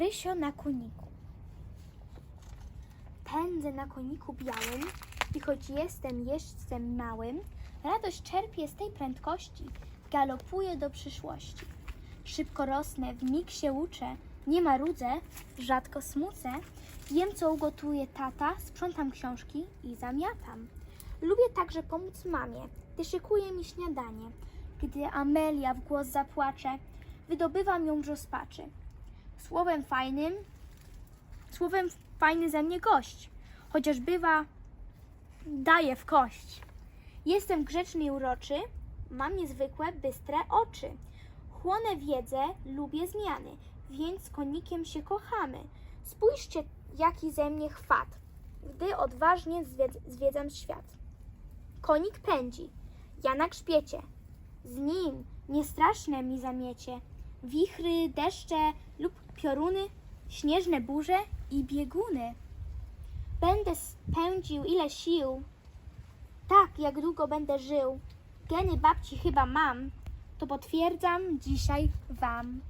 Rysio na koniku. Pędzę na koniku białym i choć jestem jeźdźcem małym, radość czerpię z tej prędkości, galopuję do przyszłości. Szybko rosnę, w mig się uczę, nie marudzę, rzadko smucę, jem co ugotuje tata, sprzątam książki i zamiatam. Lubię także pomóc mamie, gdy szykuje mi śniadanie. Gdy Amelia w głos zapłacze, wydobywam ją z rozpaczy. Słowem fajnym, słowem fajny ze mnie gość, chociaż bywa daje w kość. Jestem grzeczny i uroczy, mam niezwykłe, bystre oczy. Chłonę wiedzę, lubię zmiany, więc z konikiem się kochamy. Spójrzcie, jaki ze mnie chwat, gdy odważnie zwied- zwiedzam świat. Konik pędzi, ja na grzbiecie. Z nim niestraszne mi zamiecie. Wichry, deszcze lub pioruny, śnieżne burze i bieguny. Będę spędził ile sił, tak jak długo będę żył. Geny babci chyba mam, to potwierdzam dzisiaj wam.